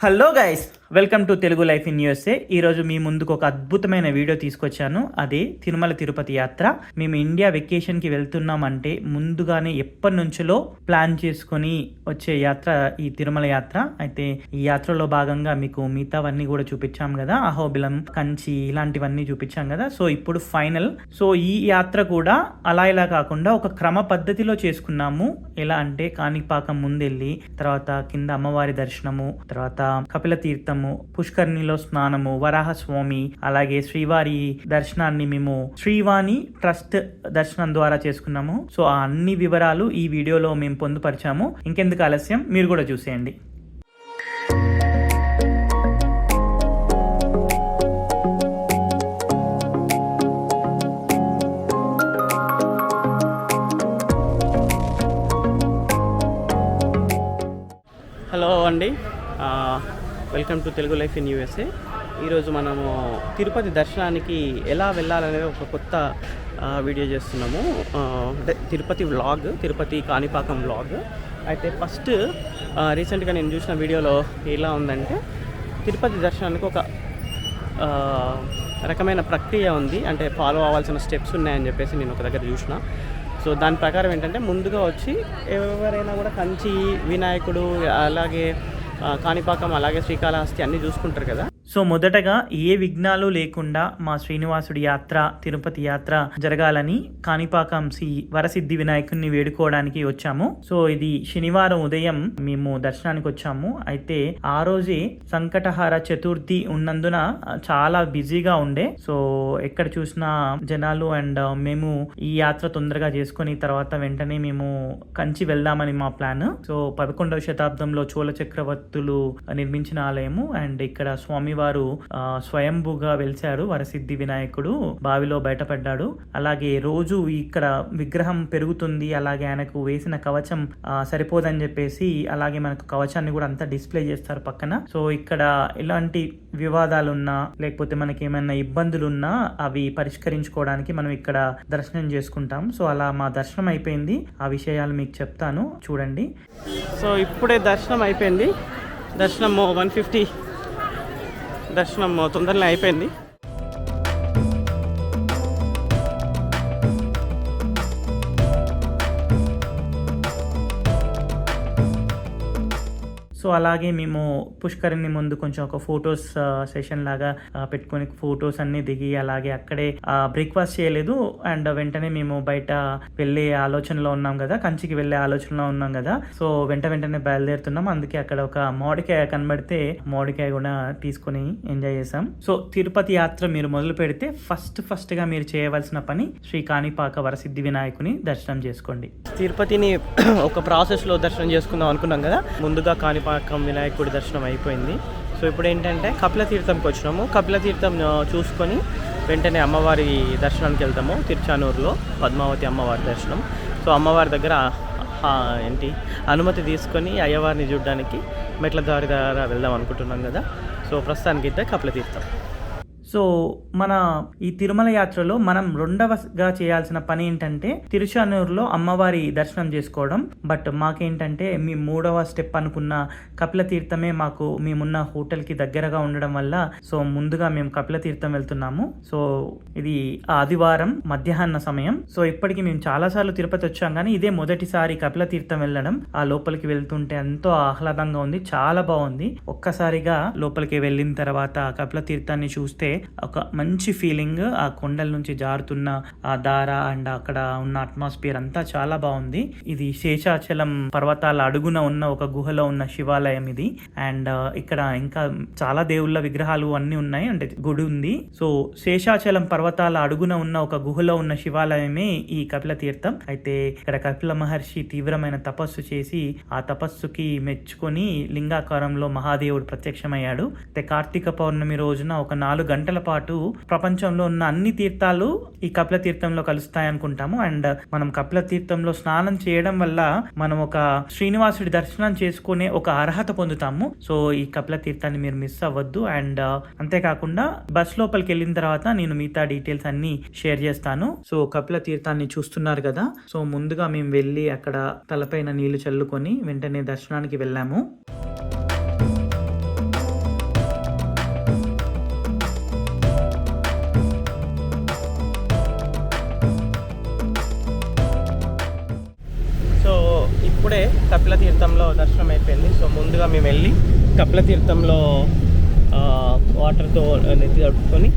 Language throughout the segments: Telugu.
Hello guys welcome to Telugu life in USA. ఈరోజు మీ ముందుకు ఒక అద్భుతమైన వీడియో తీసుకొచ్చాను. అదే తిరుమల తిరుపతి యాత్ర. మేము ఇండియా వెకేషన్కి వెళ్తున్నామంటే ముందుగానే ఎప్పటి నుంచో ప్లాన్ చేసుకొని వచ్చే యాత్ర ఈ తిరుమల యాత్ర. అయితే ఈ యాత్రలో భాగంగా మీకు మిగతావన్నీ కూడా చూపించాం కదా. అహోబిలం కంచి ఇలాంటివన్నీ చూపించాం కదా. సో ఇప్పుడు ఫైనల్ సో ఈ యాత్ర కూడా అలా ఇలా కాకుండా ఒక క్రమ పద్ధతిలో చేసుకున్నాము. ఎలా అంటే కాణిపాకం ముందెళ్ళి తర్వాత కింద అమ్మవారి దర్శనము తర్వాత కపిల తీర్థము పుష్కరిణిలో స్నానము వరాహ స్వామి అలాగే శ్రీవారి దర్శనాన్ని మేము శ్రీవాణి ట్రస్ట్ దర్శనం ద్వారా చేసుకున్నాము. సో ఆ అన్ని వివరాలు ఈ వీడియోలో మేము పొందుపరిచాము. ఇంకెందుకు ఆలస్యం? మీరు కూడా చూసేయండి. హలో అండి. Welcome to Telugu life in USA. ఈరోజు మనము తిరుపతి దర్శనానికి ఎలా వెళ్ళాలనేది ఒక కొత్త వీడియో చేస్తున్నాము. Tirupati vlog Tirupati Kanipakam vlog. అయితే ఫస్ట్ రీసెంట్గా నేను చూసిన వీడియోలో ఎలా ఉందంటే తిరుపతి దర్శనానికి ఒక రకమైన ప్రక్రియ ఉంది. అంటే ఫాలో అవ్వాల్సిన స్టెప్స్ ఉన్నాయని చెప్పేసి నేను ఒక దగ్గర చూసిన. సో దాని ప్రకారం ఏంటంటే ముందుగా వచ్చి ఎవరైనా కూడా కంచి వినాయకుడు అలాగే కాణిపాకం అలాగే శ్రీకాళహస్తి అన్నీ చూసుకుంటారు కదా? సో మొదటగా ఏ విఘ్నాలు లేకుండా మా శ్రీనివాసుడి యాత్ర తిరుపతి యాత్ర జరగాలని కాణిపాకం శ్రీ వరసిద్ధి వినాయకుడిని వేడుకోవడానికి వచ్చాము. సో ఇది శనివారం ఉదయం మేము దర్శనానికి వచ్చాము. అయితే ఆ రోజే సంకటహార చతుర్థి ఉన్నందున చాలా బిజీగా ఉండే. సో ఎక్కడ చూసినా జనాలు అండ్ మేము ఈ యాత్ర తొందరగా చేసుకుని తర్వాత వెంటనే మేము కంచి వెళ్దామని మా ప్లాన్. సో పదకొండవ శతాబ్దంలో చోళ చక్రవర్తులు నిర్మించిన ఆలయము అండ్ ఇక్కడ స్వామి వారు స్వయంభూగా వెలిచాడు వరసిద్ధి వినాయకుడు బావిలో బయటపడ్డాడు. అలాగే రోజు ఇక్కడ విగ్రహం పెరుగుతుంది. అలాగే ఆయనకు వేసిన కవచం సరిపోదని చెప్పేసి అలాగే మనకు కవచాన్ని కూడా అంతా డిస్ప్లే చేస్తారు పక్కన. సో ఇక్కడ ఎలాంటి వివాదాలున్నా లేకపోతే మనకి ఏమైనా ఇబ్బందులున్నా అవి పరిష్కరించుకోవడానికి మనం ఇక్కడ దర్శనం చేసుకుంటాం. సో అలా మా దర్శనం అయిపోయింది. ఆ విషయాలు మీకు చెప్తాను. చూడండి. సో ఇప్పుడే దర్శనం అయిపోయింది. దర్శనం వన్ ఫిఫ్టీ దర్శనం తొందరనే అయిపోయింది. సో అలాగే మేము పుష్కరిణి ముందు కొంచెం ఒక ఫొటోస్ సెషన్ లాగా పెట్టుకొని ఫొటోస్ అన్ని దిగి అలాగే అక్కడే బ్రేక్ఫాస్ట్ చేయలేదు. అండ్ వెంటనే మేము బయట వెళ్ళే ఆలోచనలో ఉన్నాం కదా కంచికి వెళ్ళే ఆలోచనలో ఉన్నాం కదా సో వెంట వెంటనే బయలుదేరుతున్నాం. అందుకే అక్కడ ఒక మామిడికాయ కనబడితే మామిడికాయ కూడా తీసుకొని ఎంజాయ్ చేసాం సో తిరుపతి యాత్ర మీరు మొదలు పెడితే ఫస్ట్ ఫస్ట్గా మీరు చేయవలసిన పని శ్రీ కాణిపాక వరసిద్ధి వినాయకుని దర్శనం చేసుకోండి. తిరుపతిని ఒక ప్రాసెస్లో దర్శనం చేసుకుందాం అనుకున్నాం కదా ముందుగా కాణిపాక వినాయకుడి దర్శనం అయిపోయింది. సో ఇప్పుడు ఏంటంటే కపిల తీర్థంకి వచ్చినాము. కపిల తీర్థం చూసుకొని వెంటనే అమ్మవారి దర్శనానికి వెళ్తాము. తిరుచానూరులో పద్మావతి అమ్మవారి దర్శనం. సో అమ్మవారి దగ్గర ఏంటి అనుమతి తీసుకొని అయ్యవారిని చూడడానికి మెట్ల దారి ద్వారా వెళ్దాం అనుకుంటున్నాం కదా. సో ప్రస్తుతానికి అయితే కపిల తీర్థం సో మన ఈ తిరుమల యాత్రలో మనం రెండవగా చేయాల్సిన పని ఏంటంటే తిరుచానూరులో అమ్మవారి దర్శనం చేసుకోవడం. బట్ మాకేంటంటే మీ మూడవ స్టెప్ అనుకున్న కపిల తీర్థమే మాకు మేమున్న హోటల్కి దగ్గరగా ఉండడం వల్ల సో ముందుగా మేము కపిల తీర్థం వెళ్తున్నాము. సో ఇది ఆదివారం మధ్యాహ్న సమయం. సో ఇప్పటికి మేము చాలాసార్లు తిరుపతి వచ్చాం కానీ ఇదే మొదటిసారి కపిల తీర్థం వెళ్ళడం. ఆ లోపలికి వెళ్తుంటే ఎంతో ఆహ్లాదంగా ఉంది చాలా బాగుంది. ఒక్కసారిగా లోపలికి వెళ్ళిన తర్వాత ఆ కపిల తీర్థాన్ని చూస్తే ఒక మంచి ఫీలింగ్ ఆ కొండల నుంచి జారుతున్న ఆ దార అండ్ అక్కడ ఉన్న అట్మాస్ఫియర్ అంతా చాలా బాగుంది. ఇది శేషాచలం పర్వతాల అడుగున ఉన్న ఒక గుహలో ఉన్న శివాలయం ఇది. అండ్ ఇక్కడ ఇంకా చాలా దేవుళ్ళ విగ్రహాలు అన్ని ఉన్నాయి. అంటే గుడి ఉంది. సో శేషాచలం పర్వతాల అడుగున ఉన్న ఒక గుహలో ఉన్న శివాలయమే ఈ కపిల తీర్థం. అయితే ఇక్కడ కపిల మహర్షి తీవ్రమైన తపస్సు చేసి ఆ తపస్సుకి మెచ్చుకొని లింగాకారంలో మహాదేవుడు ప్రత్యక్షమయ్యాడు. అయితే కార్తీక పౌర్ణమి రోజున ఒక నాలుగు గంటల గంటల పాటు ప్రపంచంలో ఉన్న అన్ని తీర్థాలు ఈ కపిల తీర్థంలో కలుస్తాయి అనుకుంటాము అండ్ మనం కపిల తీర్థంలో స్నానం చేయడం వల్ల మనం ఒక శ్రీనివాసుడి దర్శనం చేసుకునే ఒక అర్హత పొందుతాము. సో ఈ కపిల తీర్థాన్ని మీరు మిస్ అవ్వద్దు. అండ్ అంతేకాకుండా బస్ లోపలికి వెళ్ళిన తర్వాత నేను మిగతా డీటెయిల్స్ అన్ని షేర్ చేస్తాను. సో కపిల తీర్థాన్ని చూస్తున్నారు కదా. సో ముందుగా మేము వెళ్ళి అక్కడ తలపైన నీళ్ళు చల్లుకొని వెంటనే దర్శనానికి వెళ్ళాము. కపిల తీర్థంలో దర్శనం అయిపోయింది సో ముందుగా మేము వెళ్ళి కపిల తీర్థంలో వాటర్తో నెత్తి తడుపుకొని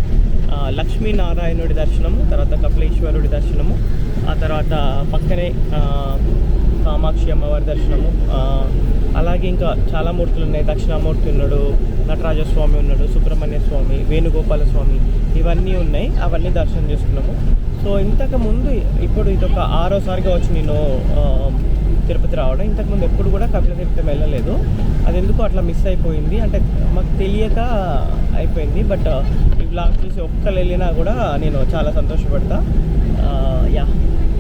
లక్ష్మీనారాయణుడి దర్శనము తర్వాత కపిలేశ్వరుడి దర్శనము ఆ తర్వాత పక్కనే కామాక్షి అమ్మవారి దర్శనము అలాగే ఇంకా చాలా మూర్తులు ఉన్నాయి. దక్షిణామూర్తి ఉన్నాడు నటరాజ స్వామి ఉన్నాడు సుబ్రహ్మణ్య స్వామి వేణుగోపాల స్వామి ఇవన్నీ ఉన్నాయి. అవన్నీ దర్శనం చేసుకున్నాము. సో ఇంతకు ముందు ఇప్పుడు ఒక ఆరోసారిగా వచ్చి నేను తిరుపతి రావడం. ఇంతకుముందు ఎప్పుడు కూడా కపిల తీర్థం వెళ్ళలేదు. అది ఎందుకు అట్లా మిస్ అయిపోయింది. అంటే మాకు తెలియక అయిపోయింది. బట్ ఈ బ్లాగ్ చూసి ఒక్కరు వెళ్ళినా కూడా నేను చాలా సంతోషపడతా. యా.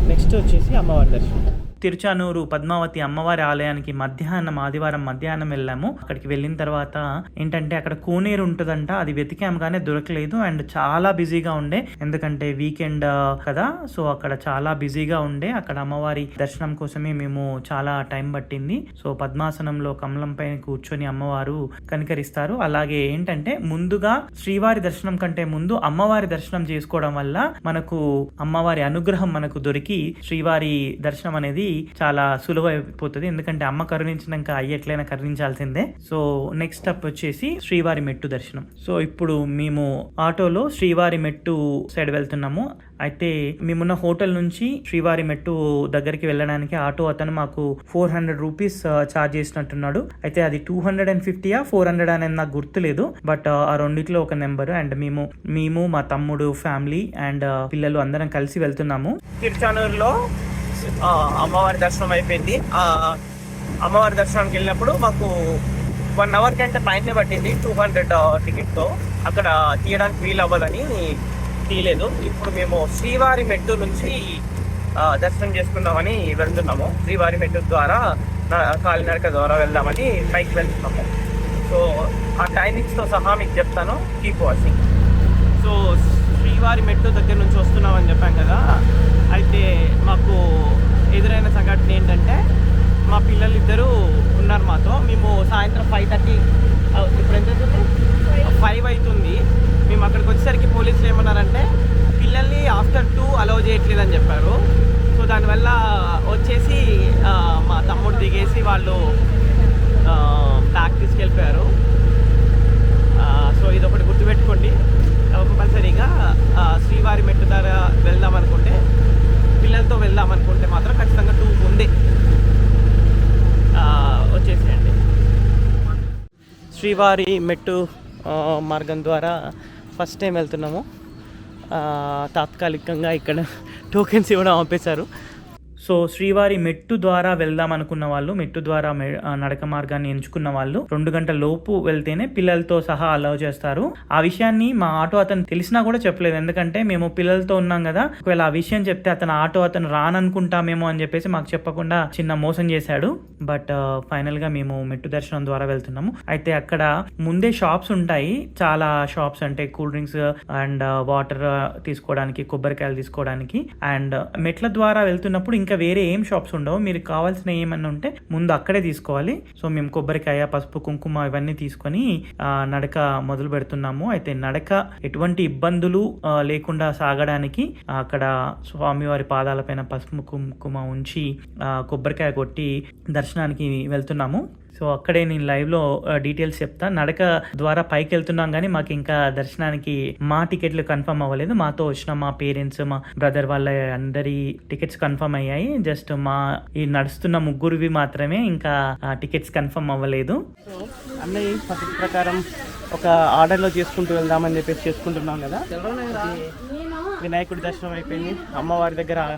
నెక్స్ట్ వచ్చేసి అమ్మవారి దర్శనం. తిరుచానూరు పద్మావతి అమ్మవారి ఆలయానికి మధ్యాహ్నం ఆదివారం మధ్యాహ్నం వెళ్ళాము. అక్కడికి వెళ్ళిన తర్వాత ఏంటంటే అక్కడ కోనేరు ఉంటుందంట. అది వెతికాము కానీ దొరకలేదు. అండ్ చాలా బిజీగా ఉండే. ఎందుకంటే వీకెండ్ కదా. సో అక్కడ చాలా బిజీగా ఉండే. అక్కడ అమ్మవారి దర్శనం కోసమే మేము చాలా టైం పట్టింది. సో పద్మాసనంలో కమలం పైన కూర్చొని అమ్మవారు కనికరిస్తారు. అలాగే ఏంటంటే ముందుగా శ్రీవారి దర్శనం కంటే ముందు అమ్మవారి దర్శనం చేసుకోవడం వల్ల మనకు అమ్మవారి అనుగ్రహం మనకు దొరికి శ్రీవారి దర్శనం అనేది చాలా సులువైపోతుంది. ఎందుకంటే అమ్మ కరుణించినాక అయ్యట్లైనా కరుణించాల్సిందే. సో నెక్స్ట్ స్టెప్ వచ్చేసి శ్రీవారి మెట్టు దర్శనం. సో ఇప్పుడు మేము ఆటోలో శ్రీవారి మెట్టు సైడ్ వెళ్తున్నాము. అయితే మేమున్న హోటల్ నుంచి శ్రీవారి మెట్టు దగ్గరికి వెళ్ళడానికి ఆటో అతను మాకు ఫోర్ హండ్రెడ్ రూపీస్ ఛార్జ్ చేసినట్టున్నాడు. అయితే అది టూ హండ్రెడ్ అండ్ ఫిఫ్టీయా ఫోర్ హండ్రెడ్ అనేది నాకు గుర్తులేదు బట్ ఆ రెండిట్లో ఒక నెంబర్ అండ్ మేము మేము మా తమ్ముడు ఫ్యామిలీ అండ్ పిల్లలు అందరం కలిసి వెళ్తున్నాము. తిరుచానూరులో అమ్మవారి దర్శనం అయిపోయింది. ఆ, అమ్మవారి దర్శనానికి వెళ్ళినప్పుడు మాకు వన్ అవర్ కంటే పైన పట్టింది టూ హండ్రెడ్ టికెట్తో అక్కడ తీయడానికి వీలు అవ్వదని తీయలేదు. ఇప్పుడు మేము శ్రీవారి మెట్టు నుంచి దర్శనం చేసుకుందామని వెళ్తున్నాము. శ్రీవారి మెట్టు ద్వారా కాలినడక ద్వారా వెళ్దామని పైకి వెళ్తున్నాము. సో ఆ టైమింగ్స్తో సహా మీకు చెప్తాను. కీప్ వాచింగ్ సో శ్రీవారి మెట్టు దగ్గర నుంచి వస్తున్నామని చెప్పాం కదా ఎదురైన సంఘటన ఏంటంటే మా పిల్లలు ఇద్దరు ఉన్నారు మాతో. మేము సాయంత్రం ఫైవ్ థర్టీ ఇప్పుడు ఎంత అవుతుంది? ఫైవ్ అవుతుంది. మేము అక్కడికి వచ్చేసరికి పోలీసులు ఏమన్నారంటే పిల్లల్ని ఆఫ్టర్ టూ అలౌ చేయట్లేదని చెప్పారు. సో దానివల్ల వచ్చేసి మా తమ్ముడు దిగేసి వాళ్ళు బ్యాక్ తీసుకెళ్ళిపోయారు. సో ఇది ఒకటి గుర్తుపెట్టుకోండి కంపల్సరీగా శ్రీవారి మెట్టు ధర వెళ్దాం అనుకుంటే పిల్లలతో వెళ్దాం అనుకుంటే మాత్రం ఖచ్చితంగా టూ ఉంది వచ్చేసేయండి. శ్రీవారి మెట్టు మార్గం ద్వారా ఫస్ట్ టైం వెళ్తున్నాము. తాత్కాలికంగా ఇక్కడ టోకెన్స్ ఇవ్వడం ఆపేశారు. సో శ్రీవారి మెట్టు ద్వారా వెళ్దాం అనుకున్న వాళ్ళు మెట్టు ద్వారా నడక మార్గాన్ని ఎంచుకున్న వాళ్ళు రెండు గంటల లోపు వెళ్తేనే పిల్లలతో సహా అలౌ చేస్తారు. ఆ విషయాన్ని మా ఆటో అతను తెలిసినా కూడా చెప్పలేదు. ఎందుకంటే మేము పిల్లలతో ఉన్నాం కదా ఒకవేళ ఆ విషయం చెప్తే అతను ఆటో అతను రాననుకుంటామేమో అని చెప్పేసి మాకు చెప్పకుండా చిన్న మోసం చేశాడు. బట్ ఫైనల్గా మేము మెట్టు దర్శనం ద్వారా వెళ్తున్నాము. అయితే అక్కడ ముందే షాప్స్ ఉంటాయి. చాలా షాప్స్ అంటే కూల్ డ్రింక్స్ అండ్ వాటర్ తీసుకోవడానికి కొబ్బరికాయలు తీసుకోవడానికి. అండ్ మెట్ల ద్వారా వెళ్తున్నప్పుడు ఇంకా వేరే ఏం షాప్స్ ఉండవు. మీరు కావాల్సిన ఏమన్నా ఉంటే ముందు అక్కడే తీసుకోవాలి. సో మేము కొబ్బరికాయ పసుపు కుంకుమ ఇవన్నీ తీసుకొని నడక మొదలు పెడుతున్నాము. అయితే నడక ఎటువంటి ఇబ్బందులు లేకుండా సాగడానికి అక్కడ స్వామివారి పాదాలపైన పసుపు కుంకుమ ఉంచి కొబ్బరికాయ కొట్టి దర్శనానికి వెళ్తున్నాము. సో అక్కడే నేను లైవ్లో డీటెయిల్స్ చెప్తా. నడక ద్వారా పైకి వెళ్తున్నాం కానీ మాకు ఇంకా దర్శనానికి మా టికెట్లు కన్ఫర్మ్ అవ్వలేదు. మాతో వచ్చిన మా పేరెంట్స్ మా బ్రదర్ వాళ్ళ అందరి టికెట్స్ కన్ఫర్మ్ అయ్యాయి. జస్ట్ మా ఈ నడుస్తున్న ముగ్గురివి మాత్రమే ఇంకా టికెట్స్ కన్ఫర్మ్ అవ్వలేదు. అన్నయ్య పద్ధతి ప్రకారం ఒక ఆర్డర్లో చేసుకుంటూ వెళ్దామని చెప్పేసి చేసుకుంటున్నాం కదా? వినాయకుడి దర్శనం అయిపోయింది. అమ్మవారి దగ్గర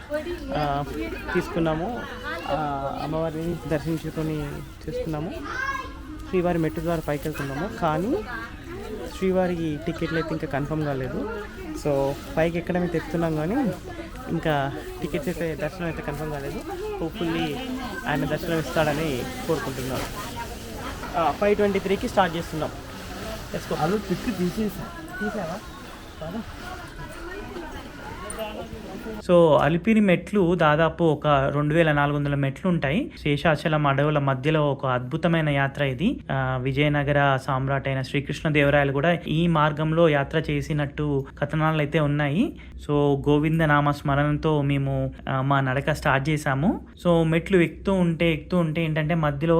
తీసుకున్నాము. అమ్మవారిని దర్శించుకొని చూస్తున్నాము శ్రీవారి మెట్టు ద్వారా పైకి వెళ్తున్నాము కానీ శ్రీవారికి టికెట్లు అయితే ఇంకా కన్ఫర్మ్ కాలేదు. సో పైకి ఎక్కడ మేము తెస్తున్నాం కానీ ఇంకా టికెట్స్ అయితే దర్శనం అయితే కన్ఫర్మ్ కాలేదు. హోప్ఫుల్లీ ఆయన దర్శనం ఇస్తాడని కోరుకుంటున్నాను. ఫైవ్ ట్వంటీ త్రీకి స్టార్ట్ చేస్తున్నాం. తీసుకో అలా పిక్ తీసేసా. తీసావా? సో అలిపిరి మెట్లు దాదాపు ఒక రెండు వేల నాలుగు వందల మెట్లు ఉంటాయి. శేషాచలం అడవుల మధ్యలో ఒక అద్భుతమైన యాత్ర ఇది. విజయనగర సామ్రాట్ అయిన శ్రీకృష్ణదేవరాయలు కూడా ఈ మార్గంలో యాత్ర చేసినట్టు కథనాలు అయితే ఉన్నాయి. సో గోవింద నామ స్మరణతో మేము మా నడక స్టార్ట్ చేశాము. సో మెట్లు ఎక్కుతూ ఉంటే ఎక్కుతూ ఉంటే ఏంటంటే మధ్యలో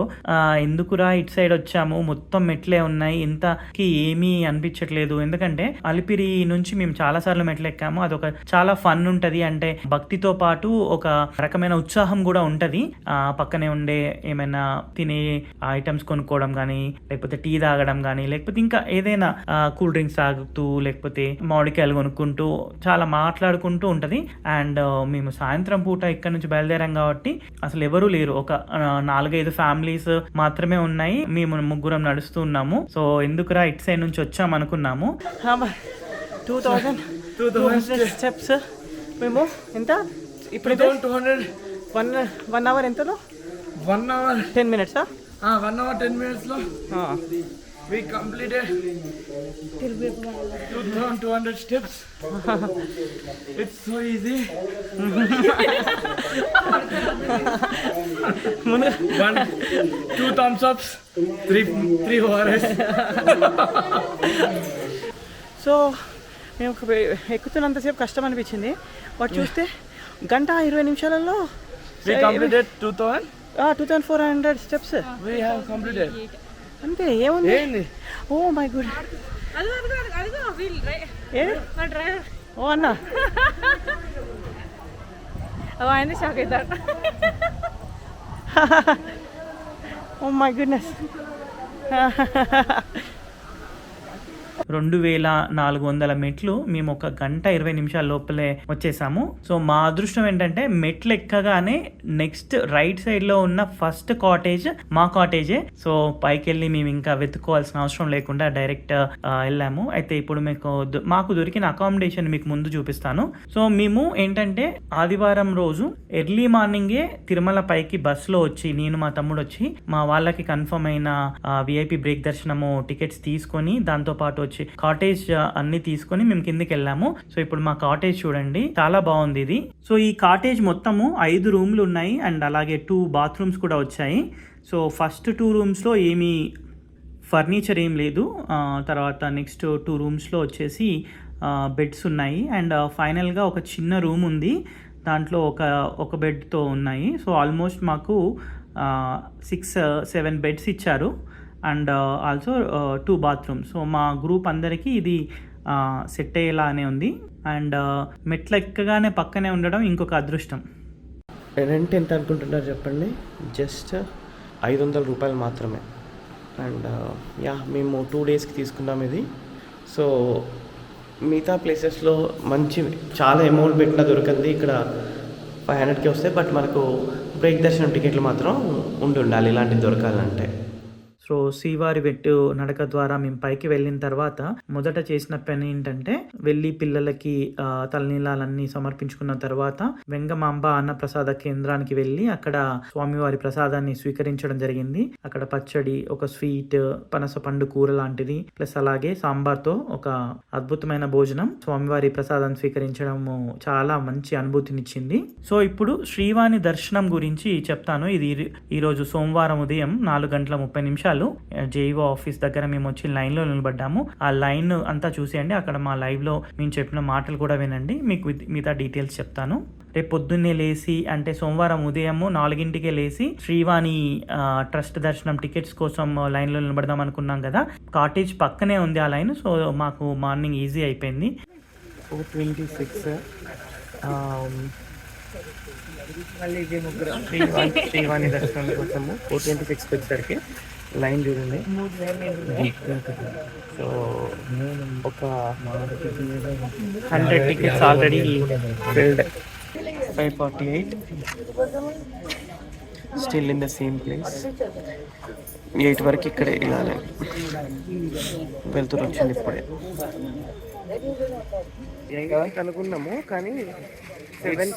ఎందుకురా ఇటు సైడ్ వచ్చాము? మొత్తం మెట్లే ఉన్నాయి. ఇంతకి ఏమీ అనిపించట్లేదు. ఎందుకంటే అలిపిరి నుంచి మేము చాలా సార్లు మెట్లు ఎక్కాము. అదొక చాలా చాలా ఫన్ ఉంటది. అంటే భక్తితో పాటు ఒక రకమైన ఉత్సాహం కూడా ఉంటుంది. ఆ పక్కనే ఉండే ఏమైనా తినే ఐటమ్స్ కొనుక్కోవడం కానీ లేకపోతే టీ తాగడం కానీ లేకపోతే ఇంకా ఏదైనా కూల్ డ్రింక్స్ తాగుతూ లేకపోతే మామిడికాయలు కొనుక్కుంటూ చాలా మాట్లాడుకుంటూ ఉంటుంది. అండ్ మేము సాయంత్రం పూట ఇక్కడ నుంచి బయలుదేరాం కాబట్టి అసలు ఎవరూ లేరు. ఒక నాలుగైదు ఫ్యామిలీస్ మాత్రమే ఉన్నాయి. మేము ముగ్గురం నడుస్తూ ఉన్నాము. సో ఎందుకురా ఇట్ సైడ్ నుంచి వచ్చాం అనుకున్నాము two thousand two thousand steps మేము ఎంత ఇప్పుడైతే two hundred one one hour ఎంతలో వన్ అవర్ టెన్ మినిట్సా వన్ అవర్ టెన్ మినిట్స్లో we completed 2200 steps. It's so easy. ముందు one two thumbs ups. Three three ors so మేము ఎక్కుతున్నంతసేపు కష్టం అనిపించింది వాటి చూస్తే గంట ఇరవై నిమిషాలలో we completed 2000 two thousand four hundred steps we have completed. అంతే ఏముంది? Oh my good. ఓ అన్న. ఆయన షాక్ అవుతాడు ఓ మై గుడ్నెస్. రెండు వేల నాలుగు వందల మెట్లు మేము ఒక గంట ఇరవై నిమిషాల లోపలే వచ్చేసాము. సో మా అదృష్టం ఏంటంటే మెట్లు ఎక్కగానే నెక్స్ట్ రైట్ సైడ్లో ఉన్న ఫస్ట్ కాటేజ్ మా కాటేజే. సో పైకి వెళ్ళి మేము ఇంకా వెతుక్కోవాల్సిన అవసరం లేకుండా డైరెక్ట్ వెళ్ళాము. అయితే ఇప్పుడు మీకు మాకు దొరికిన అకామిడేషన్ మీకు ముందు చూపిస్తాను. సో మేము ఏంటంటే ఆదివారం రోజు ఎర్లీ మార్నింగే తిరుమల పైకి బస్సులో వచ్చి నేను మా తమ్ముడు వచ్చి మా వాళ్ళకి కన్ఫర్మ్ అయిన విఐపి బ్రేక్ దర్శనము టికెట్స్ తీసుకొని దాంతో పాటు వచ్చి కాటేజ్ అన్ని తీసుకొని మేము కిందకి వెళ్ళాము. సో ఇప్పుడు మా కాటేజ్ చూడండి. చాలా బాగుంది ఇది. సో ఈ కాటేజ్ మొత్తము ఐదు రూమ్లు ఉన్నాయి. అండ్ అలాగే టూ బాత్రూమ్స్ కూడా వచ్చాయి. సో ఫస్ట్ టూ రూమ్స్లో ఏమీ ఫర్నిచర్ ఏం లేదు. తర్వాత నెక్స్ట్ టూ రూమ్స్లో వచ్చేసి బెడ్స్ ఉన్నాయి. అండ్ ఫైనల్గా ఒక చిన్న రూమ్ ఉంది. దాంట్లో ఒక ఒక బెడ్తో ఉన్నాయి. సో ఆల్మోస్ట్ మాకు సిక్స్ సెవెన్ బెడ్స్ ఇచ్చారు. And also two bathrooms so మా గ్రూప్ అందరికీ ఇది సెట్ అయ్యేలానే ఉంది. అండ్ మెట్ల ఎక్కగానే పక్కనే ఉండడం ఇంకొక అదృష్టం. రెంట్ ఎంత అనుకుంటున్నారు చెప్పండి? జస్ట్ ఐదు వందల రూపాయలు మాత్రమే. అండ్ యా మేము టూ డేస్కి తీసుకున్నాం ఇది. సో మిగతా ప్లేసెస్లో మంచి చాలా అమౌంట్ పెట్టినా దొరకంది. ఇక్కడ ఫైవ్ హండ్రెడ్కి వస్తాయి. బట్ మనకు బ్రేక్ దర్శనం టికెట్లు మాత్రం ఉండి ఉండాలి. ఇలాంటివి దొరకాలంటే. సో శ్రీవారి వెట్టు నడక ద్వారా మేము పైకి వెళ్ళిన తర్వాత మొదట చేసిన పని ఏంటంటే వెళ్ళి పిల్లలకి తలనీలాలన్నీ సమర్పించుకున్న తర్వాత వెంగమాంబ అన్న ప్రసాద కేంద్రానికి వెళ్ళి అక్కడ స్వామివారి ప్రసాదాన్ని స్వీకరించడం జరిగింది. అక్కడ పచ్చడి ఒక స్వీట్ పనస పండు కూర లాంటిది ప్లస్ అలాగే సాంబార్తో ఒక అద్భుతమైన భోజనం స్వామివారి ప్రసాదాన్ని స్వీకరించడము చాలా మంచి అనుభూతినిచ్చింది. సో ఇప్పుడు శ్రీవాణి దర్శనం గురించి చెప్తాను. ఇది ఈరోజు సోమవారం ఉదయం నాలుగు గంటల ముప్పై నిమిషాలు. జేఈఓ ఆఫీస్ దగ్గర మేము వచ్చి లైన్లో నిలబడ్డాము. ఆ లైన్ అంతా చూసేయండి. అక్కడ మా లైవ్లో మేము చెప్పిన మాటలు కూడా వినండి. మీకు విత్- మిగతా డీటెయిల్స్ చెప్తాను. రేపు పొద్దున్నే లేచి అంటే సోమవారం ఉదయము నాలుగింటికే లేచి శ్రీవాణి ట్రస్ట్ దర్శనం టికెట్స్ కోసం లైన్లో నిలబడదాం అనుకున్నాం కదా. కాటేజ్ పక్కనే ఉంది ఆ లైన్ సో మాకు మార్నింగ్ ఈజీ అయిపోయింది. Four twenty six Srivani Srivani దర్శనం కోసము ఫోర్ ట్వంటీ సిక్స్కి వచ్చేసరికి. లైన్ చూడండి. సో ఒక hundred tickets already filled five forty eight still in the same place eight వరకు ఇక్కడే వెళ్ళాలి. వెళ్తురు వచ్చింది ఇప్పుడే. అనుకున్నాము కానీ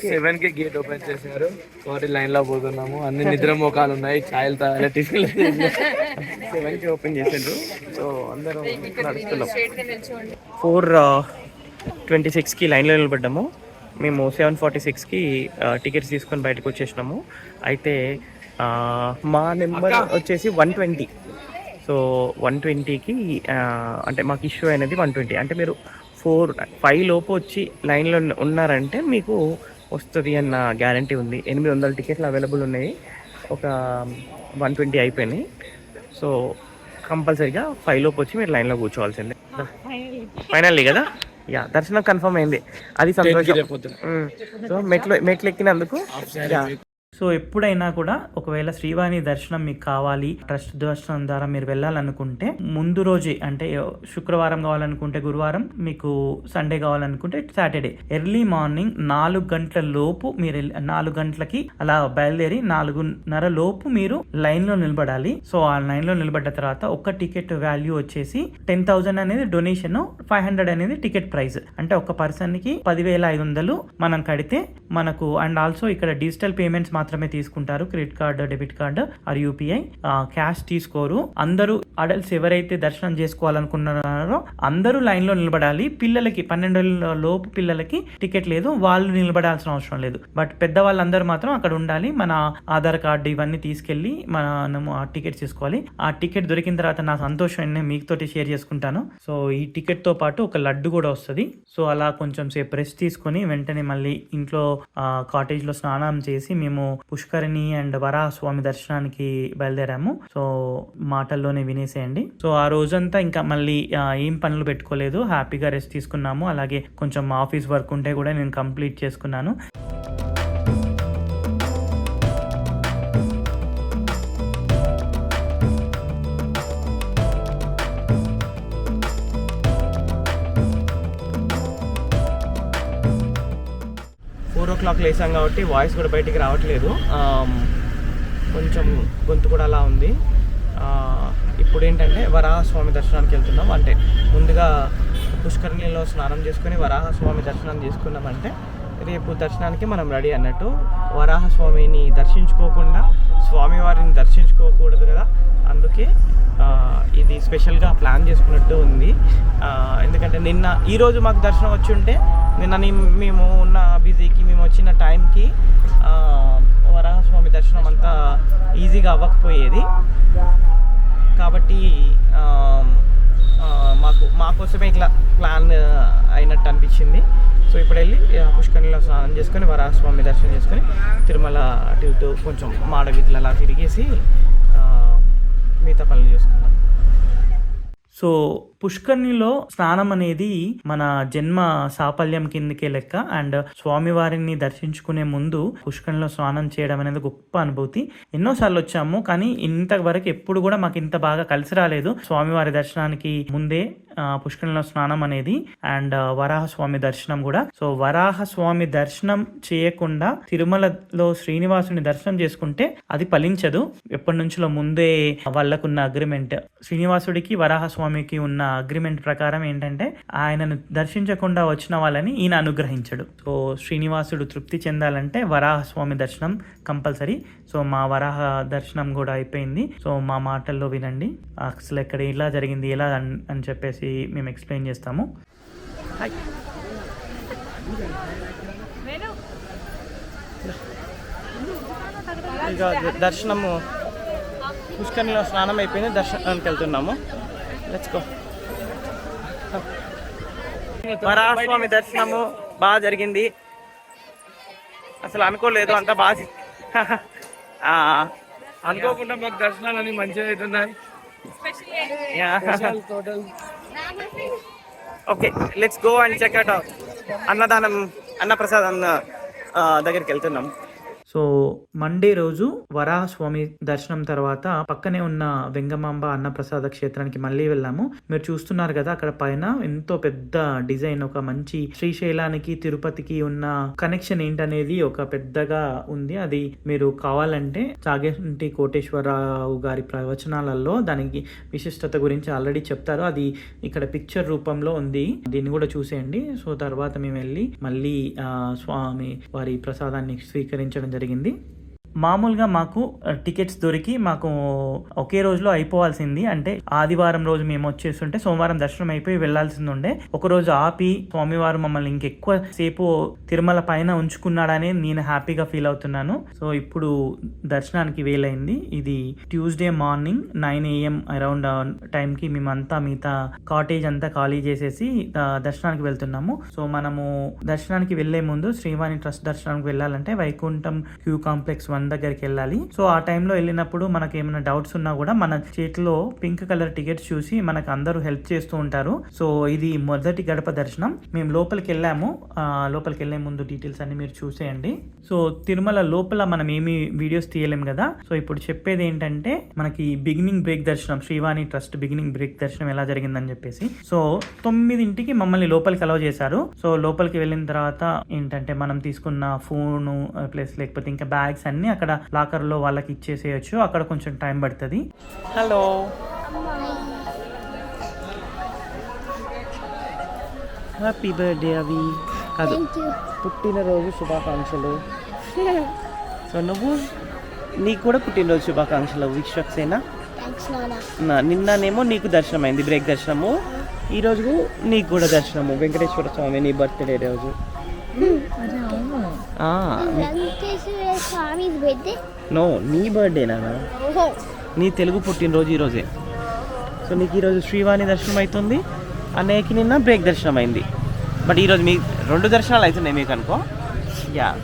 సెవెన్కి గేట్ ఓపెన్ చేశారు. ఒకటి లైన్లో పోతున్నాము. అన్ని నిద్ర మోకాలు ఉన్నాయి. ఛాయలు తాగాలి టిఫిన్ సెవెన్కి ఓపెన్ చేసిండ్రు. సో అందరం నడుస్తున్నాం. ఫోర్ ట్వంటీ సిక్స్కి లైన్లో నిలబడ్డాము. మేము సెవెన్ ఫార్టీ సిక్స్కి టికెట్స్ తీసుకొని బయటకు వచ్చేసినాము. అయితే ఆ, మా నెంబర్ వచ్చేసి వన్ ట్వంటీ సో వన్ ట్వంటీకి అంటే మాకు ఇష్యూ అనేది వన్ ట్వంటీ అంటే మీరు ఫోర్ ఫైవ్ లోపు వచ్చి లైన్లో ఉన్నారంటే మీకు వస్తుంది అన్న గ్యారంటీ ఉంది. ఎనిమిది వందల టికెట్లు అవైలబుల్ ఉన్నాయి. ఒక వన్ ట్వంటీ అయిపోయినాయి. సో కంపల్సరీగా ఫైవ్ లోపు వచ్చి మీరు లైన్లో కూర్చోవాల్సిందే. ఫైనల్లీ కదా? యా దర్శనం కన్ఫర్మ్ అయింది. అది సంతోషం. సో మెట్లు మెట్లు ఎక్కినందుకు. సో ఎప్పుడైనా కూడా ఒకవేళ శ్రీవాణి దర్శనం మీకు కావాలి ట్రస్ట్ దర్శనం ద్వారా మీరు వెళ్ళాలనుకుంటే ముందు రోజే అంటే శుక్రవారం కావాలనుకుంటే గురువారం మీకు సండే కావాలనుకుంటే సాటర్డే ఎర్లీ మార్నింగ్ నాలుగు గంటల లోపు మీరు నాలుగు గంటలకి అలా బయలుదేరి నాలుగున్నర లోపు మీరు లైన్లో నిలబడాలి. సో ఆ లైన్లో నిలబడ్డ తర్వాత ఒక్క టికెట్ వాల్యూ వచ్చేసి టెన్ థౌసండ్ అనేది డొనేషన్ ఫైవ్ హండ్రెడ్ అనేది టికెట్ ప్రైస్. అంటే ఒక పర్సన్కి పదివేల ఐదు వందలు మనం కడితే మనకు అండ్ ఆల్సో ఇక్కడ డిజిటల్ పేమెంట్స్ మాత్రం మాత్రమే తీసుకుంటారు. Credit card debit card or UPI cash తీసుకోరు. అందరూ అడల్ట్స్ ఎవరైతే దర్శనం చేసుకోవాలనుకున్నారో అందరూ లైన్లో నిలబడాలి. పిల్లలకి పన్నెండు లోపు పిల్లలకి టికెట్ లేదు. వాళ్ళు నిలబడాల్సిన అవసరం లేదు. బట్ పెద్దవాళ్ళందరూ మాత్రం అక్కడ ఉండాలి. మన ఆధార్ కార్డు ఇవన్నీ తీసుకెళ్ళి మనము ఆ టికెట్ తీసుకోవాలి. ఆ టికెట్ దొరికిన తర్వాత నా సంతోషం మీతోటి షేర్ చేసుకుంటాను. సో ఈ టికెట్తో పాటు ఒక లడ్డు కూడా వస్తుంది. సో అలా కొంచెం సేపు రెస్ట్ తీసుకొని వెంటనే మళ్ళీ ఇంట్లో కాటేజ్లో స్నానం చేసి మేము పుష్కరిణి అండ్ వరాహ స్వామి దర్శనానికి బయలుదేరాము. సో మాటల్లోనే వినేసేయండి. సో ఆ రోజంతా ఇంకా మళ్ళీ ఏం పనులు పెట్టుకోలేదు. హ్యాపీగా రెస్ట్ తీసుకున్నాము. అలాగే కొంచెం ఆఫీస్ వర్క్ ఉంటే కూడా నేను కంప్లీట్ చేసుకున్నాను. ఫోర్ ఓ లేసాం కాబట్టి వాయిస్ కూడా బయటికి రావట్లేదు. కొంచెం గొంతు కూడా అలా ఉంది. ఇప్పుడు ఏంటంటే వరాహ స్వామి దర్శనానికి వెళ్తున్నాం అంటే ముందుగా పుష్కరిణిలో స్నానం చేసుకుని వరాహ స్వామి దర్శనం చేసుకున్నామంటే రేపు దర్శనానికి మనం రెడీ అన్నట్టు వరాహ స్వామిని దర్శించుకోకుండా స్వామివారిని దర్శించుకోకూడదు కదా. అందుకే ఇది స్పెషల్గా ప్లాన్ చేసుకున్నట్టు ఉంది. ఎందుకంటే నిన్న ఈరోజు మాకు దర్శనం వచ్చి ఉంటే నిన్న మేము ఉన్న బిజీకి మేము వచ్చిన టైంకి వరాహస్వామి దర్శనం అంతా ఈజీగా అవ్వకపోయేది. కాబట్టి మాకు మాకోసమే ఇట్లా ప్లాన్ అయినట్టు అనిపించింది. సో ఇప్పుడు వెళ్ళి పుష్కరిలో స్నానం చేసుకొని వరాహస్వామి దర్శనం చేసుకొని తిరుమల అటు ఇటు కొంచెం మాడవీధులు అలా తిరిగేసి మిగతా పనులు చేసుకున్నాం సో పుష్కర్ణిలో స్నానం అనేది మన జన్మ సాఫల్యం కిందకే లెక్క. అండ్ స్వామివారిని దర్శించుకునే ముందు పుష్కర్ణిలో స్నానం చేయడం అనేది గొప్ప అనుభూతి. ఎన్నోసార్లు వచ్చాము కానీ ఇంతవరకు ఎప్పుడు కూడా మాకు ఇంత బాగా కలిసి రాలేదు. స్వామివారి దర్శనానికి ముందే పుష్కరంలో స్నానం అనేది అండ్ వరాహ స్వామి దర్శనం కూడా. సో వరాహ స్వామి దర్శనం చేయకుండా తిరుమలలో శ్రీనివాసుని దర్శనం చేసుకుంటే అది ఫలించదు. ఎప్పటి నుంచో ముందే వాళ్ళకున్న అగ్రిమెంట్ శ్రీనివాసుడికి వరాహ స్వామికి ఉన్న అగ్రిమెంట్ ప్రకారం ఏంటంటే ఆయనను దర్శించకుండా వచ్చిన వాళ్ళని ఈయన అనుగ్రహించడు. సో శ్రీనివాసుడు తృప్తి చెందాలంటే వరాహ స్వామి దర్శనం కంపల్సరీ. సో మా వరాహ దర్శనం కూడా అయిపోయింది. సో మా మాటల్లో వినండి. అసలు ఇక్కడ ఇలా జరిగింది ఎలా అని అని చెప్పేసి మేము ఎక్స్ప్లెయిన్ చేస్తాము. ఇక దర్శనము పుష్కరిణిలో స్నానం అయిపోయింది దర్శనానికి వెళ్తున్నాము. లెట్స్ గో దర్శనము బాగా జరిగింది. అసలు అనుకోలేదు అంత బాగా అనుకోకుండా మాకు దర్శనాలు మంచిగా అవుతున్నాయి. Okay let's go and check అన్నదానం అన్నప్రసాదం అన్న దగ్గరికి వెళ్తున్నాం. సో మండే రోజు వరాహ స్వామి దర్శనం తర్వాత పక్కనే ఉన్న వెంగమాంబ అన్నప్రసాద క్షేత్రానికి మళ్ళీ వెళ్ళాము. మీరు చూస్తున్నారు కదా అక్కడ పైన ఎంతో పెద్ద డిజైన్ ఒక మంచి శ్రీశైలానికి తిరుపతికి ఉన్న కనెక్షన్ ఏంటనేది ఒక పెద్దగా ఉంది. అది మీరు కావాలంటే చాగంటి కోటేశ్వరరావు గారి ప్రవచనాలలో దానికి విశిష్టత గురించి ఆల్రెడీ చెప్తారు. అది ఇక్కడ పిక్చర్ రూపంలో ఉంది. దీన్ని కూడా చూసేయండి. సో తర్వాత మేము వెళ్ళి మళ్ళీ స్వామి వారి ప్రసాదాన్ని స్వీకరించడం జరిగింది. జరిగింది. మామూలుగా మాకు టికెట్స్ దొరికి మాకు ఒకే రోజులో అయిపోవాల్సింది. అంటే ఆదివారం రోజు మేము వచ్చేస్తుంటే సోమవారం దర్శనం అయిపోయి వెళ్ళాల్సింది ఉండే. ఒక రోజు ఆపి స్వామివారు మమ్మల్ని ఇంకెక్కువ సేపు తిరుమల పైన ఉంచుకున్నాడనే నేను హ్యాపీగా ఫీల్ అవుతున్నాను. సో ఇప్పుడు దర్శనానికి వేలైంది. ఇది Tuesday morning nine AM around టైంకి మేమంతా మిగతా కాటేజ్ అంతా ఖాళీ చేసేసి దర్శనానికి వెళ్తున్నాము. సో మనము దర్శనానికి వెళ్ళే ముందు శ్రీవాణి ట్రస్ట్ దర్శనానికి వెళ్ళాలంటే వైకుంఠం క్యూ కాంప్లెక్స్ వన్ దగ్గరికి వెళ్ళాలి. సో ఆ టైంలో వెళ్ళినప్పుడు మనకి ఏమైనా డౌట్స్ ఉన్నా కూడా మన చేతిలో పింక్ కలర్ టికెట్స్ చూసి మనకు అందరూ హెల్ప్ చేస్తూ ఉంటారు. సో ఇది మొదటి గడప దర్శనం. మేము లోపలికి వెళ్ళాము. లోపలికి వెళ్ళే ముందు డీటెయిల్స్ అన్ని మీరు చూసేయండి. సో తిరుమల లోపల మనం ఏమి వీడియోస్ తీయలేం కదా. సో ఇప్పుడు చెప్పేది ఏంటంటే మనకి బిగినింగ్ బ్రేక్ దర్శనం శ్రీవాణి ట్రస్ట్ బిగినింగ్ బ్రేక్ దర్శనం ఎలా జరిగిందని చెప్పేసి. సో తొమ్మిదింటికి మమ్మల్ని లోపలికి అలౌ చేశారు. సో లోపలికి వెళ్ళిన తర్వాత ఏంటంటే మనం తీసుకున్న ఫోను ప్లస్ లేకపోతే ఇంకా బ్యాగ్స్ అన్ని అక్కడ లాకర్లో వాళ్ళకి ఇచ్చేసేయచ్చు. అక్కడ కొంచెం టైం పడుతుంది. హలో. హ్యాపీ బర్త్డే అవి కాదు పుట్టినరోజు శుభాకాంక్షలు. సో నువ్వు నీకు కూడా పుట్టినరోజు శుభాకాంక్షలు విశ్వక్సేనా నిన్ననేమో నీకు దర్శనం అయింది బ్రేక్ దర్శనము. ఈ రోజు నీకు కూడా దర్శనము వెంకటేశ్వర స్వామి నీ బర్త్డే రోజు. నో నీ బర్త్డే నాన్న. ఓహో. నీ తెలుగు పుట్టినరోజు ఈరోజే. సో నీకు ఈరోజు శ్రీవాణి దర్శనం అవుతుంది అన్నయ్యకి నిన్న బ్రేక్ దర్శనం అయింది. బట్ ఈరోజు మీ రెండు దర్శనాలు అవుతున్నాయి మీకు అనుకో యా.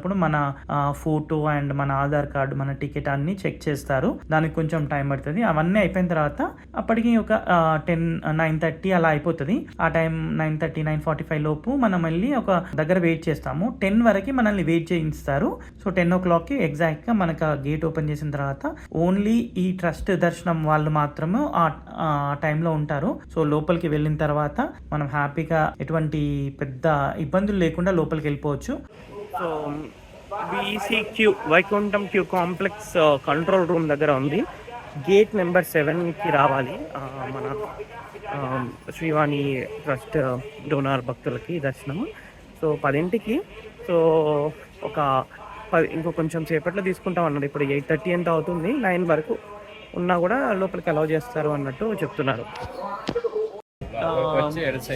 వచ్చినప్పుడు మన ఫోటో అండ్ మన ఆధార్ కార్డు మన టికెట్ అన్ని చెక్ చేస్తారు. దానికి కొంచెం టైం పడుతుంది. అవన్నీ అయిపోయిన తర్వాత అప్పటికి ఒక టెన్ నైన్ థర్టీ అలా అయిపోతుంది. ఆ time nine thirty nine forty five లోపు మనం వెళ్ళి ఒక దగ్గర వెయిట్ చేస్తాము. టెన్ వరకు మనల్ని వెయిట్ చేయిస్తారు. సో టెన్ ఓ క్లాక్కి ఎగ్జాక్ట్గా మనకు గేట్ ఓపెన్ చేసిన తర్వాత ఓన్లీ ఈ ట్రస్ట్ దర్శనం వాళ్ళు మాత్రమే ఆ టైంలో ఉంటారు. సో లోపలికి వెళ్ళిన తర్వాత మనం హ్యాపీగా ఎటువంటి పెద్ద ఇబ్బందులు లేకుండా లోపలికి వెళ్ళిపోవచ్చు. So BC queue Vaikuntham queue complex control room దగ్గర ఉంది. గేట్ నెంబర్ సెవెన్కి రావాలి. మన శ్రీవాణి ట్రస్ట్ డోనార్ భక్తులకి దర్శనము. సో పదింటికి సో ఒక పది ఇంకో కొంచెం సేపట్లో తీసుకుంటాం అన్నది ఇప్పుడు ఎయిట్ థర్టీ ఎంత అవుతుంది? నైన్ వరకు ఉన్నా కూడా లోపలికి అలౌ చేస్తారు అన్నట్టు చెప్తున్నారు.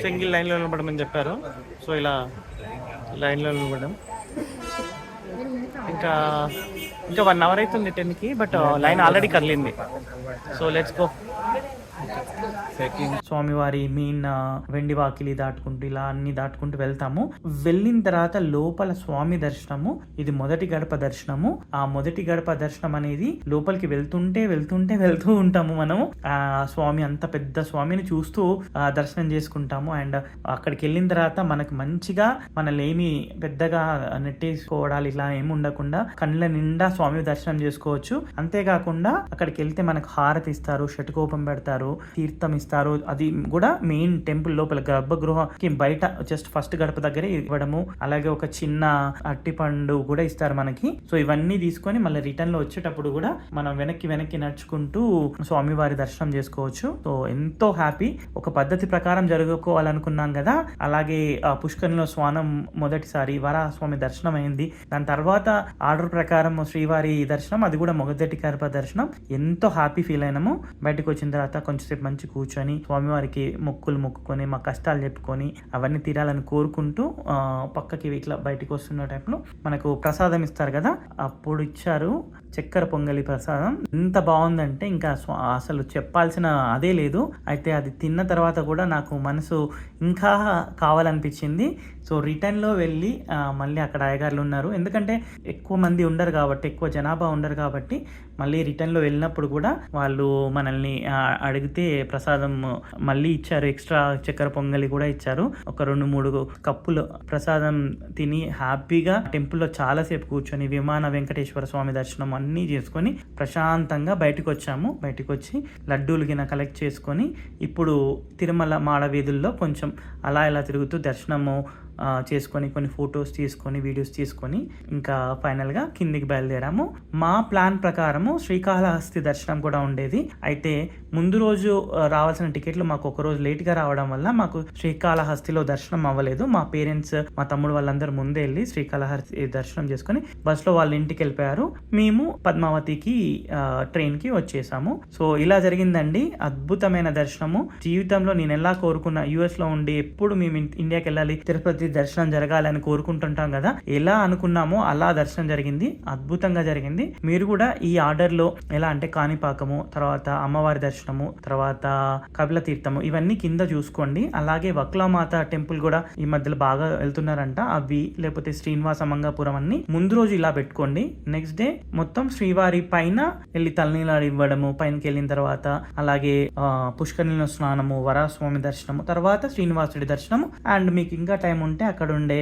సింగిల్ లైన్లో నిలబడమని చెప్పారు. సో ఇలా లైన్లో నిలబడడం. ఇంకా ఇంకా వన్ అవర్ అవుతుంది టెన్కి బట్ లైన్ ఆల్రెడీ కదిలింది. సో లెట్స్ గో స్వామివారి మెయిన్ వెండి వాకిలి దాటుకుంటూ ఇలా అన్ని దాటుకుంటూ వెళ్తాము. వెళ్ళిన తర్వాత లోపల స్వామి దర్శనము. ఇది మొదటి గడప దర్శనము. ఆ మొదటి గడప దర్శనం అనేది లోపలికి వెళ్తుంటే వెళ్తుంటే వెళ్తూ ఉంటాము మనము. ఆ స్వామి అంత పెద్ద స్వామిని చూస్తూ ఆ, దర్శనం చేసుకుంటాము. అండ్ అక్కడికి వెళ్ళిన తర్వాత మనకు మంచిగా మనల్ని ఏమి పెద్దగా నెట్టేసుకోవడాలు ఇలా ఏమి ఉండకుండా కళ్ళ నిండా స్వామి దర్శనం చేసుకోవచ్చు. అంతేకాకుండా అక్కడికి వెళ్తే మనకు హారతి ఇస్తారు షటుకోపం పెడతారు తీర్థం ఇస్తారు అది కూడా మెయిన్ టెంపుల్ లోపల గర్భగృహకి బయట జస్ట్ ఫస్ట్ గడప దగ్గరే ఇవ్వడము. అలాగే ఒక చిన్న అట్టిపండు కూడా ఇస్తారు మనకి. సో ఇవన్నీ తీసుకొని మళ్ళీ రిటర్న్లో వచ్చేటప్పుడు కూడా మనం వెనక్కి వెనక్కి నడుచుకుంటూ స్వామివారి దర్శనం చేసుకోవచ్చు. సో ఎంతో హ్యాపీ ఒక పద్ధతి ప్రకారం జరుపుకోవాలనుకున్నాం కదా. అలాగే ఆ పుష్కరంలో స్వానం మొదటిసారి వరాహస్వామి దర్శనం అయింది దాని తర్వాత ఆర్డర్ ప్రకారం శ్రీవారి దర్శనం అది కూడా మొదటి గర్భ దర్శనం. ఎంతో హ్యాపీ ఫీల్ అయినాము. బయటకు వచ్చిన తర్వాత కొంచెంసేపు మంచి కూర్చొని స్వామివారికి మొక్కులు మొక్కుకొని మా కష్టాలు చెప్పుకొని అవన్నీ తీరాలని కోరుకుంటూ పక్కకి ఇట్లా బయటకు వస్తున్న టైంలో మనకు ప్రసాదం ఇస్తారు కదా అప్పుడు ఇచ్చారు. చక్కెర పొంగలి ప్రసాదం. ఎంత బాగుందంటే ఇంకా అసలు చెప్పాల్సిన అదే లేదు. అయితే అది తిన్న తర్వాత కూడా నాకు మనసు ఇంకా కావాలనిపించింది. సో రిటర్న్లో వెళ్ళి మళ్ళీ అక్కడ అయ్యగారులు ఉన్నారు. ఎందుకంటే ఎక్కువ మంది ఉండరు కాబట్టి ఎక్కువ జనాభా ఉండరు కాబట్టి మళ్ళీ రిటర్న్లో వెళ్ళినప్పుడు కూడా వాళ్ళు మనల్ని అడిగితే ప్రసాదం మళ్ళీ ఇచ్చారు. ఎక్స్ట్రా చక్కెర పొంగలి కూడా ఇచ్చారు. ఒక రెండు మూడు కప్పులు ప్రసాదం తిని హ్యాపీగా టెంపుల్లో చాలాసేపు కూర్చొని విమాన వెంకటేశ్వర స్వామి దర్శనం అన్నీ చేసుకొని ప్రశాంతంగా బయటకు వచ్చాము బయటకు వచ్చి లడ్డూలు గిన కలెక్ట్ చేసుకొని ఇప్పుడు తిరుమల మాడ వీధుల్లో కొంచెం అలా ఇలా తిరుగుతూ దర్శనము చేసుకొని కొన్ని ఫొటోస్ తీసుకొని వీడియోస్ తీసుకొని ఇంకా ఫైనల్గా కిందికి బయలుదేరాము. మా ప్లాన్ ప్రకారము శ్రీకాళహస్తి దర్శనం కూడా ఉండేది. అయితే ముందు రోజు రావాల్సిన టికెట్లు మాకు ఒక రోజు లేట్గా రావడం వల్ల మాకు శ్రీకాళహస్తిలో దర్శనం అవ్వలేదు. మా పేరెంట్స్ మా తమ్ముడు వాళ్ళందరూ ముందే వెళ్ళి శ్రీకాళహస్తి దర్శనం చేసుకొని బస్సులో వాళ్ళ ఇంటికి వెళ్ళిపోయారు. మేము పద్మావతికి ట్రైన్కి వచ్చేసాము. సో ఇలా జరిగిందండి. అద్భుతమైన దర్శనము. జీవితంలో నేను ఎలా కోరుకున్న యుఎస్లో ఉండి ఎప్పుడు మేము ఇండియాకి వెళ్ళాలి తిరుపతి దర్శనం జరగాలని కోరుకుంటుంటాం కదా. ఎలా అనుకున్నామో అలా దర్శనం జరిగింది. అద్భుతంగా జరిగింది. మీరు కూడా ఈ ఆర్డర్లో ఎలా అంటే కాణిపాకము తర్వాత అమ్మవారి దర్శనము తర్వాత కపిల తీర్థము ఇవన్నీ కింద చూసుకోండి. అలాగే వక్లామాత టెంపుల్ కూడా ఈ మధ్యలో బాగా వెళ్తున్నారంట. అవి లేకపోతే శ్రీనివాస మంగాపురం అన్ని ముందు రోజు ఇలా పెట్టుకోండి. నెక్స్ట్ డే మొత్తం శ్రీవారి పైన వెళ్ళి తలనీలాలు ఇవ్వడము పైనకి వెళ్ళిన తర్వాత అలాగే ఆ, స్నానము వరాస్వామి దర్శనము తర్వాత శ్రీనివాసుడి దర్శనము. అండ్ మీకు ఇంకా టైం ఉంటే అక్కడ ఉండే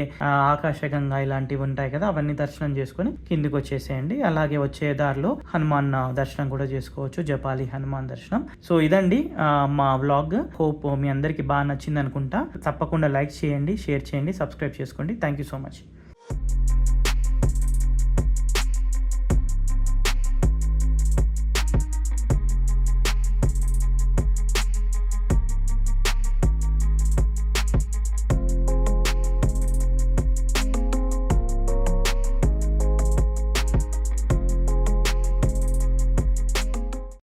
ఆకాశగంగా ఇలాంటివి ఉంటాయి కదా అవన్నీ దర్శనం చేసుకొని కిందికి వచ్చేసేయండి. అలాగే వచ్చే దారిలో హనుమాన్ దర్శనం కూడా చేసుకోవచ్చు జపాలి హనుమాన్ దర్శనం. సో ఇదండి మా వ్లాగ్. హోప్ మీ అందరికి బాగా నచ్చింది అనుకుంటా తప్పకుండా లైక్ చేయండి షేర్ చేయండి సబ్స్క్రైబ్ చేసుకోండి. Thank you so much.